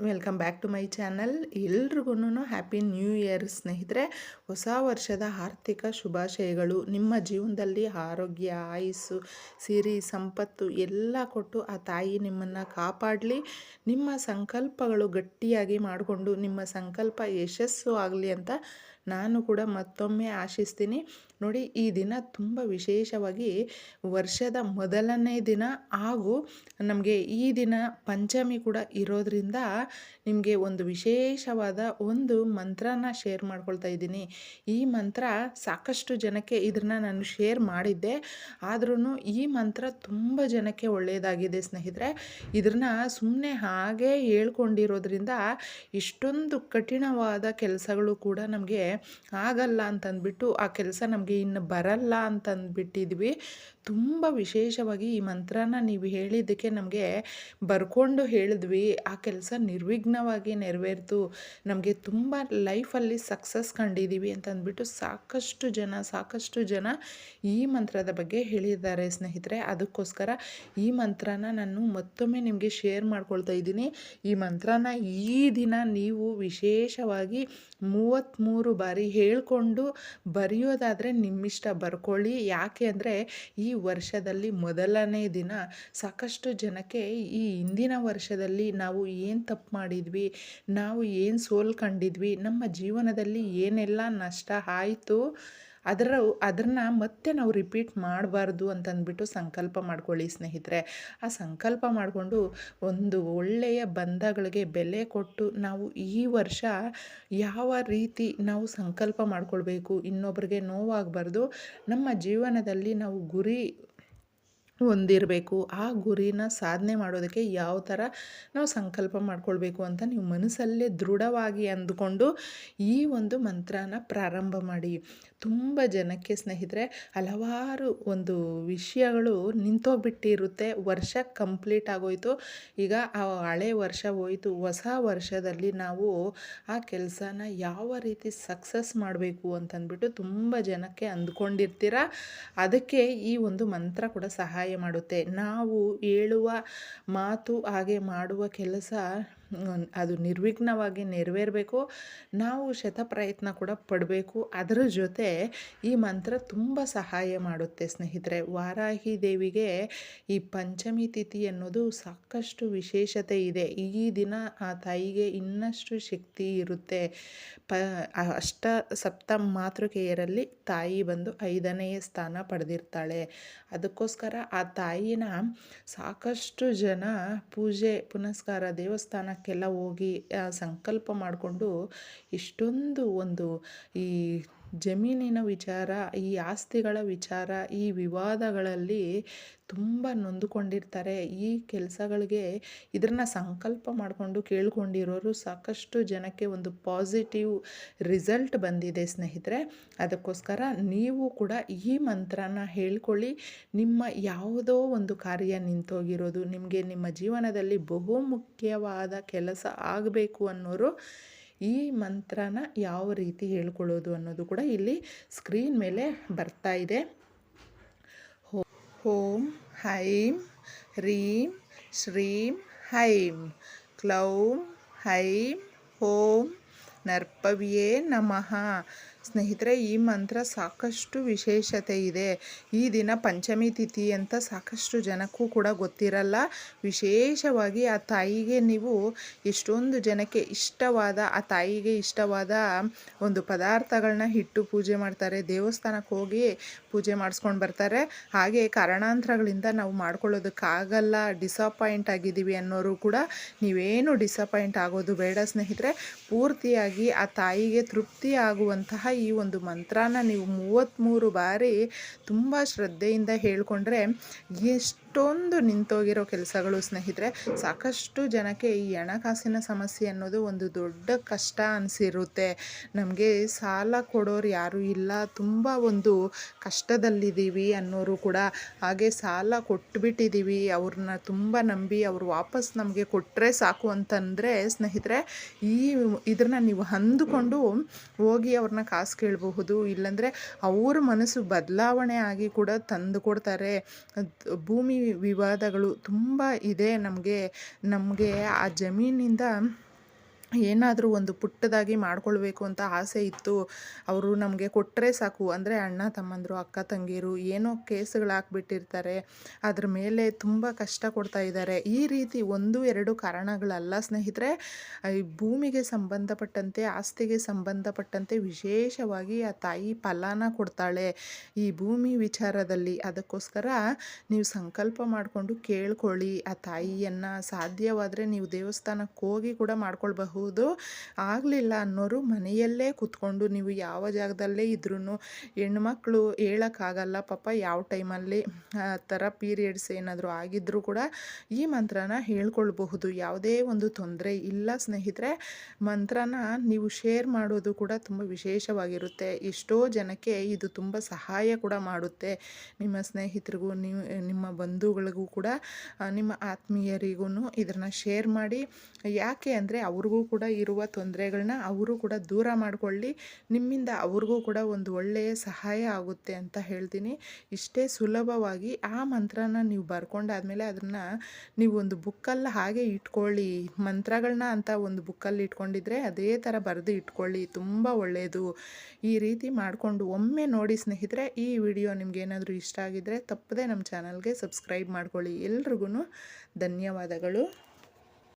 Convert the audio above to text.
Welcome back to my channel ಎಲ್ರಿಗೂ happy new year ಸ್ನೇಹಿತರೆ. ಹೊಸ ವರ್ಷದ ಆರ್ಥಿಕ ಶುಭಾಶಯಗಳು. ನಿಮ್ಮ ಜೀವನದಲ್ಲಿ ಆರೋಗ್ಯ, ಆಯಸ್ಸು, ಸಿರಿ, ಸಂಪತ್ತು ಎಲ್ಲ ಕೊಟ್ಟು ಆ ತಾಯಿ ನಿಮ್ಮನ್ನು ಕಾಪಾಡಲಿ. ನಿಮ್ಮ ಸಂಕಲ್ಪಗಳು ಗಟ್ಟಿಯಾಗಿ ಮಾಡಿಕೊಂಡು, ನಿಮ್ಮ ಸಂಕಲ್ಪ ಯಶಸ್ಸು ಆಗಲಿ ಅಂತ ನಾನು ಕೂಡ ಮತ್ತೊಮ್ಮೆ ಆಶಿಸ್ತೀನಿ. ನೋಡಿ, ಈ ದಿನ ತುಂಬ ವಿಶೇಷವಾಗಿ ವರ್ಷದ ಮೊದಲನೇ ದಿನ ಹಾಗೂ ನಮಗೆ ಈ ದಿನ ಪಂಚಮಿ ಕೂಡ ಇರೋದ್ರಿಂದ ನಿಮಗೆ ಒಂದು ವಿಶೇಷವಾದ ಒಂದು ಮಂತ್ರನ ಶೇರ್ ಮಾಡ್ಕೊಳ್ತಾ ಇದ್ದೀನಿ. ಈ ಮಂತ್ರ ಸಾಕಷ್ಟು ಜನಕ್ಕೆ ಇದನ್ನು ನಾನು ಶೇರ್ ಮಾಡಿದ್ದೆ. ಆದ್ರೂ ಈ ಮಂತ್ರ ತುಂಬ ಜನಕ್ಕೆ ಒಳ್ಳೆಯದಾಗಿದೆ ಸ್ನೇಹಿತರೆ. ಇದನ್ನ ಸುಮ್ಮನೆ ಹಾಗೆ ಹೇಳ್ಕೊಂಡಿರೋದ್ರಿಂದ ಇಷ್ಟೊಂದು ಕಠಿಣವಾದ ಕೆಲಸಗಳು ಕೂಡ ನಮಗೆ ಆಗಲ್ಲ ಅಂತಂದ್ಬಿಟ್ಟು ಆ ಕೆಲಸ ನಮಗೆ ಇನ್ನು ಬರಲ್ಲ ಅಂತಂದ್ಬಿಟ್ಟಿದ್ವಿ. ತುಂಬ ವಿಶೇಷವಾಗಿ ಈ ಮಂತ್ರನ ನೀವು ಹೇಳಿದ್ದಕ್ಕೆ ನಮಗೆ ಬರ್ಕೊಂಡು ಹೇಳಿದ್ವಿ. ಆ ಕೆಲಸ ನಿರ್ವಿಘ್ನವಾಗಿ ನೆರವೇರ್ತು. ನಮಗೆ ತುಂಬ ಲೈಫಲ್ಲಿ ಸಕ್ಸಸ್ ಕಂಡಿದ್ದೀವಿ ಅಂತ ಅಂದ್ಬಿಟ್ಟು ಸಾಕಷ್ಟು ಜನ ಸಾಕಷ್ಟು ಜನ ಈ ಮಂತ್ರದ ಬಗ್ಗೆ ಹೇಳಿದ್ದಾರೆ ಸ್ನೇಹಿತರೆ. ಅದಕ್ಕೋಸ್ಕರ ಈ ಮಂತ್ರನ ನಾನು ಮತ್ತೊಮ್ಮೆ ನಿಮಗೆ ಶೇರ್ ಮಾಡ್ಕೊಳ್ತಾ ಇದ್ದೀನಿ. ಈ ಮಂತ್ರನ ಈ ದಿನ ನೀವು ವಿಶೇಷವಾಗಿ ಮೂವತ್ತ್ಮೂರು ಬಾರಿ ಹೇಳಿಕೊಂಡು ಬರೆಯೋದಾದರೆ ನಿಮ್ಮಿಷ್ಟ ಬರ್ಕೊಳ್ಳಿ. ಯಾಕೆ ಅಂದರೆ ಈ ವರ್ಷದಲ್ಲಿ ಮೊದಲನೇ ದಿನ ಸಾಕಷ್ಟು ಜನಕ್ಕೆ ಈ ಹಿಂದಿನ ವರ್ಷದಲ್ಲಿ ನಾವು ಏನು ತಪ್ಪು ಮಾಡಿದ್ವಿ, ನಾವು ಏನು ಸೋಲು ಕಂಡಿದ್ವಿ ನಮ್ಮ ಜೀವನದಲ್ಲಿ ಏನೆಲ್ಲ ನಷ್ಟ ಆಯಿತು ಅದರ ಅದನ್ನು ಮತ್ತೆ ನಾವು ರಿಪೀಟ್ ಮಾಡಬಾರ್ದು ಅಂತಂದ್ಬಿಟ್ಟು ಸಂಕಲ್ಪ ಮಾಡ್ಕೊಳ್ಳಿ ಸ್ನೇಹಿತರೆ. ಆ ಸಂಕಲ್ಪ ಮಾಡಿಕೊಂಡು ಒಂದು ಒಳ್ಳೆಯ ಬಂಧಗಳಿಗೆ ಬೆಲೆ ಕೊಟ್ಟು ನಾವು ಈ ವರ್ಷ ಯಾವ ರೀತಿ ನಾವು ಸಂಕಲ್ಪ ಮಾಡಿಕೊಳ್ಬೇಕು ಇನ್ನೊಬ್ಬರಿಗೆ ನೋವಾಗಬಾರ್ದು, ನಮ್ಮ ಜೀವನದಲ್ಲಿ ನಾವು ಗುರಿ ಹೊಂದಿರಬೇಕು. ಆ ಗುರಿನ ಸಾಧನೆ ಮಾಡೋದಕ್ಕೆ ಯಾವ ಥರ ನಾವು ಸಂಕಲ್ಪ ಮಾಡ್ಕೊಳ್ಬೇಕು ಅಂತ ನೀವು ಮನಸ್ಸಲ್ಲೇ ದೃಢವಾಗಿ ಅಂದುಕೊಂಡು ಈ ಒಂದು ಮಂತ್ರನ ಪ್ರಾರಂಭ ಮಾಡಿ. ತುಂಬ ಜನಕ್ಕೆ ಸ್ನೇಹಿತರೆ, ಹಲವಾರು ಒಂದು ವಿಷಯಗಳು ನಿಂತೋಗ್ಬಿಟ್ಟಿರುತ್ತೆ. ವರ್ಷ ಕಂಪ್ಲೀಟ್ ಆಗೋಯ್ತು. ಈಗ ಆ ಹಳೆ ವರ್ಷ ಹೋಯಿತು. ಹೊಸ ವರ್ಷದಲ್ಲಿ ನಾವು ಆ ಕೆಲಸನ ಯಾವ ರೀತಿ ಸಕ್ಸಸ್ ಮಾಡಬೇಕು ಅಂತಂದ್ಬಿಟ್ಟು ತುಂಬ ಜನಕ್ಕೆ ಅಂದ್ಕೊಂಡಿರ್ತೀರ? ಅದಕ್ಕೆ ಈ ಒಂದು ಮಂತ್ರ ಕೂಡ ಸಹಾಯ ಮಾಡುತ್ತೆ. ನಾವು ಹೇಳುವ ಮಾತು ಹಾಗೆ ಮಾಡುವ ಕೆಲಸ ಅದು ನಿರ್ವಿಘ್ನವಾಗಿ ನೆರವೇರಬೇಕು. ನಾವು ಶತ ಪ್ರಯತ್ನ ಕೂಡ ಪಡಬೇಕು. ಅದರ ಜೊತೆ ಈ ಮಂತ್ರ ತುಂಬ ಸಹಾಯ ಮಾಡುತ್ತೆ ಸ್ನೇಹಿತರೆ. ವಾರಾಹಿ ದೇವಿಗೆ ಈ ಪಂಚಮಿ ತಿಥಿ ಅನ್ನೋದು ಸಾಕಷ್ಟು ವಿಶೇಷತೆ ಇದೆ. ಈ ದಿನ ಆ ತಾಯಿಗೆ ಇನ್ನಷ್ಟು ಶಕ್ತಿ ಇರುತ್ತೆ. ಪ ಅಷ್ಟ ಸಪ್ತ ಮಾತೃಕೆಯರಲ್ಲಿ ತಾಯಿ ಬಂದು ಐದನೆಯ ಸ್ಥಾನ ಪಡೆದಿರ್ತಾಳೆ. ಅದಕ್ಕೋಸ್ಕರ ಆ ತಾಯಿನ ಸಾಕಷ್ಟು ಜನ ಪೂಜೆ, ಪುನಸ್ಕಾರ ದೇವಸ್ಥಾನಕ್ಕೆಲ್ಲ ಹೋಗಿ ಸಂಕಲ್ಪ ಮಾಡಿಕೊಂಡು ಇಷ್ಟೊಂದು ಒಂದು ಈ ಜಮೀನಿನ ವಿಚಾರ, ಈ ಆಸ್ತಿಗಳ ವಿಚಾರ, ಈ ವಿವಾದಗಳಲ್ಲಿ ತುಂಬ ನೊಂದುಕೊಂಡಿರ್ತಾರೆ. ಈ ಕೆಲಸಗಳಿಗೆ ಇದನ್ನು ಸಂಕಲ್ಪ ಮಾಡಿಕೊಂಡು ಕೇಳ್ಕೊಂಡಿರೋರು ಸಾಕಷ್ಟು ಜನಕ್ಕೆ ಒಂದು ಪಾಸಿಟಿವ್ ರಿಸಲ್ಟ್ ಬಂದಿದೆ ಸ್ನೇಹಿತರೆ. ಅದಕ್ಕೋಸ್ಕರ ನೀವು ಕೂಡ ಈ ಮಂತ್ರನ ಹೇಳ್ಕೊಳ್ಳಿ. ನಿಮ್ಮ ಯಾವುದೋ ಒಂದು ಕಾರ್ಯ ನಿಂತೋಗಿರೋದು, ನಿಮಗೆ ನಿಮ್ಮ ಜೀವನದಲ್ಲಿ ಬಹು ಮುಖ್ಯವಾದ ಕೆಲಸ ಆಗಬೇಕು ಅನ್ನೋರು ಈ ಮಂತ್ರನ ಯಾವ ರೀತಿ ಹೇಳ್ಕೊಳ್ಳೋದು ಅನ್ನೋದು ಕೂಡ ಇಲ್ಲಿ ಸ್ಕ್ರೀನ್ ಮೇಲೆ ಬರ್ತಾ ಇದೆ. ಓಂ ಹೈಂ ಹ್ರೀಂ ಶ್ರೀಂ, ಹೈಂ. ಕ್ಲೌಂ, ಹೈಂ ಓಂ ನರ್ಪವಿಯೇ ನಮಃ. ಸ್ನೇಹಿತರೆ, ಈ ಮಂತ್ರ ಸಾಕಷ್ಟು ವಿಶೇಷತೆ ಇದೆ. ಈ ದಿನ ಪಂಚಮಿ ತಿಥಿ ಅಂತ ಸಾಕಷ್ಟು ಜನಕ್ಕೂ ಕೂಡ ಗೊತ್ತಿರಲ್ಲ. ವಿಶೇಷವಾಗಿ ಆ ತಾಯಿಗೆ ನೀವು ಎಷ್ಟೊಂದು ಜನಕ್ಕೆ ಇಷ್ಟವಾದ, ಆ ತಾಯಿಗೆ ಇಷ್ಟವಾದ ಒಂದು ಪದಾರ್ಥಗಳನ್ನ ಇಟ್ಟು ಪೂಜೆ ಮಾಡ್ತಾರೆ. ದೇವಸ್ಥಾನಕ್ಕೆ ಹೋಗಿ ಪೂಜೆ ಮಾಡಿಸ್ಕೊಂಡು ಬರ್ತಾರೆ. ಹಾಗೆ ಕಾರಣಾಂತರಗಳಿಂದ ನಾವು ಮಾಡ್ಕೊಳ್ಳೋದಕ್ಕಾಗಲ್ಲ. ಡಿಸಪಾಯಿಂಟ್ ಆಗಿದ್ದೀವಿ ಅನ್ನೋರು ಕೂಡ ನೀವೇನು ಡಿಸಪಾಯಿಂಟ್ ಆಗೋದು ಬೇಡ ಸ್ನೇಹಿತರೆ. ಪೂರ್ತಿಯಾಗಿ ಆ ತಾಯಿಗೆ ತೃಪ್ತಿ ಆಗುವಂತಹ ಈ ಒಂದು ಮಂತ್ರನ ನೀವು ಮೂವತ್ತ್ಮೂರು ಬಾರಿ ತುಂಬ ಶ್ರದ್ಧೆಯಿಂದ ಹೇಳಿಕೊಂಡ್ರೆ ಎಷ್ಟೊಂದು ನಿಂತೋಗಿರೋ ಕೆಲಸಗಳು ಸ್ನೇಹಿತರೆ. ಸಾಕಷ್ಟು ಜನಕ್ಕೆ ಈ ಹಣಕಾಸಿನ ಸಮಸ್ಯೆ ಅನ್ನೋದು ಒಂದು ದೊಡ್ಡ ಕಷ್ಟ ಅನಿಸಿರುತ್ತೆ. ನಮಗೆ ಸಾಲ ಕೊಡೋರು ಯಾರೂ ಇಲ್ಲ. ತುಂಬ ಒಂದು ಕಷ್ಟದಲ್ಲಿದ್ದೀವಿ ಅನ್ನೋರು ಕೂಡ. ಹಾಗೆ ಸಾಲ ಕೊಟ್ಬಿಟ್ಟಿದ್ದೀವಿ. ಅವ್ರನ್ನ ತುಂಬ ನಂಬಿ ಅವರು ವಾಪಸ್ ನಮಗೆ ಕೊಟ್ಟರೆ ಸಾಕು ಅಂತಂದರೆ ಸ್ನೇಹಿತರೆ, ಈ ಇದನ್ನು ನೀವು ಅಂದುಕೊಂಡು ಹೋಗಿ ಅವ್ರನ್ನ ಕಾಸು ಕೇಳಬಹುದು. ಇಲ್ಲಾಂದರೆ ಅವ್ರ ಮನಸ್ಸು ಬದಲಾವಣೆ ಆಗಿ ಕೂಡ ತಂದು ಕೊಡ್ತಾರೆ. ಭೂಮಿ ವಿವಾದಗಳು ತುಂಬ ಇದೆ ನಮಗೆ ನಮಗೆ ಆ ಜಮೀನಿಂದ ಏನಾದರೂ ಒಂದು ಪುಟ್ಟದಾಗಿ ಮಾಡ್ಕೊಳ್ಬೇಕು ಅಂತ ಆಸೆ ಇತ್ತು. ಅವರು ನಮಗೆ ಕೊಟ್ಟರೆ ಸಾಕು. ಅಂದರೆ ಅಣ್ಣ, ತಮ್ಮಂದರು, ಅಕ್ಕ, ತಂಗಿರು ಏನೋ ಕೇಸ್ಗಳಾಕ್ಬಿಟ್ಟಿರ್ತಾರೆ. ಅದ್ರ ಮೇಲೆ ತುಂಬ ಕಷ್ಟ ಕೊಡ್ತಾ ಇದ್ದಾರೆ ಈ ರೀತಿ ಒಂದು, ಎರಡು ಕಾರಣಗಳಲ್ಲ ಸ್ನೇಹಿತರೆ. ಈ ಭೂಮಿಗೆ ಸಂಬಂಧಪಟ್ಟಂತೆ, ಆಸ್ತಿಗೆ ಸಂಬಂಧಪಟ್ಟಂತೆ ವಿಶೇಷವಾಗಿ ಆ ತಾಯಿ ಫಲಾನ ಕೊಡ್ತಾಳೆ. ಈ ಭೂಮಿ ವಿಚಾರದಲ್ಲಿ ಅದಕ್ಕೋಸ್ಕರ ನೀವು ಸಂಕಲ್ಪ ಮಾಡಿಕೊಂಡು ಕೇಳ್ಕೊಳ್ಳಿ. ಆ ತಾಯಿಯನ್ನು ಸಾಧ್ಯವಾದರೆ ನೀವು ದೇವಸ್ಥಾನಕ್ಕೆ ಹೋಗಿ ಕೂಡ ಮಾಡ್ಕೊಳ್ಬಹುದು. ಆಗಲಿಲ್ಲ ಅನ್ನೋರು ಮನೆಯಲ್ಲೇ ಕೂತ್ಕೊಂಡು ನೀವು ಯಾವ ಜಾಗದಲ್ಲೇ ಇದ್ರೂ ಹೆಣ್ಮಕ್ಳು ಹೇಳೋಕ್ಕಾಗಲ್ಲ. ಪಾಪ ಯಾವ ಟೈಮಲ್ಲಿ ಆ ಥರ ಪೀರಿಯಡ್ಸ್ ಏನಾದರೂ ಆಗಿದ್ದರೂ ಕೂಡ ಈ ಮಂತ್ರನ ಹೇಳ್ಕೊಳ್ಬಹುದು. ಯಾವುದೇ ಒಂದು ತೊಂದರೆ ಇಲ್ಲ ಸ್ನೇಹಿತರೆ. ಮಂತ್ರನ ನೀವು ಶೇರ್ ಮಾಡೋದು ಕೂಡ ತುಂಬ ವಿಶೇಷವಾಗಿರುತ್ತೆ. ಎಷ್ಟೋ ಜನಕ್ಕೆ ಇದು ತುಂಬ ಸಹಾಯ ಕೂಡ ಮಾಡುತ್ತೆ. ನಿಮ್ಮ ಸ್ನೇಹಿತರಿಗೂ ನೀವು ನಿಮ್ಮ ಬಂಧುಗಳಿಗೂ ಕೂಡ ನಿಮ್ಮ ಆತ್ಮೀಯರಿಗೂ ಇದನ್ನು ಶೇರ್ ಮಾಡಿ. ಯಾಕೆ ಅಂದರೆ ಅವ್ರಿಗೂ ಕೂಡ ಇರುವ ತೊಂದರೆಗಳನ್ನ ಅವರು ಕೂಡ ದೂರ ಮಾಡಿಕೊಳ್ಳಿ. ನಿಮ್ಮಿಂದ ಅವ್ರಿಗೂ ಕೂಡ ಒಂದು ಒಳ್ಳೆಯ ಸಹಾಯ ಆಗುತ್ತೆ ಅಂತ ಹೇಳ್ತೀನಿ. ಇಷ್ಟೇ ಸುಲಭವಾಗಿ ಆ ಮಂತ್ರನ ನೀವು ಬರ್ಕೊಂಡಾದ್ಮೇಲೆ ಅದನ್ನು ನೀವು ಒಂದು ಬುಕ್ಕಲ್ಲಿ ಹಾಗೆ ಇಟ್ಕೊಳ್ಳಿ. ಮಂತ್ರಗಳನ್ನ ಅಂತ ಒಂದು ಬುಕ್ಕಲ್ಲಿ ಇಟ್ಕೊಂಡಿದ್ರೆ ಅದೇ ಥರ ಬರೆದು ಇಟ್ಕೊಳ್ಳಿ. ತುಂಬ ಒಳ್ಳೆಯದು ಈ ರೀತಿ ಮಾಡಿಕೊಂಡು ಒಮ್ಮೆ ನೋಡಿ ಸ್ನೇಹಿತರೆ ಈ ವಿಡಿಯೋ ನಿಮ್ಗೆ ಏನಾದರೂ ಇಷ್ಟ ಆಗಿದ್ದರೆ ತಪ್ಪದೆ ನಮ್ಮ ಚಾನಲ್ಗೆ ಸಬ್ಸ್ಕ್ರೈಬ್ ಮಾಡ್ಕೊಳ್ಳಿ. ಎಲ್ರಿಗೂ ಧನ್ಯವಾದಗಳು.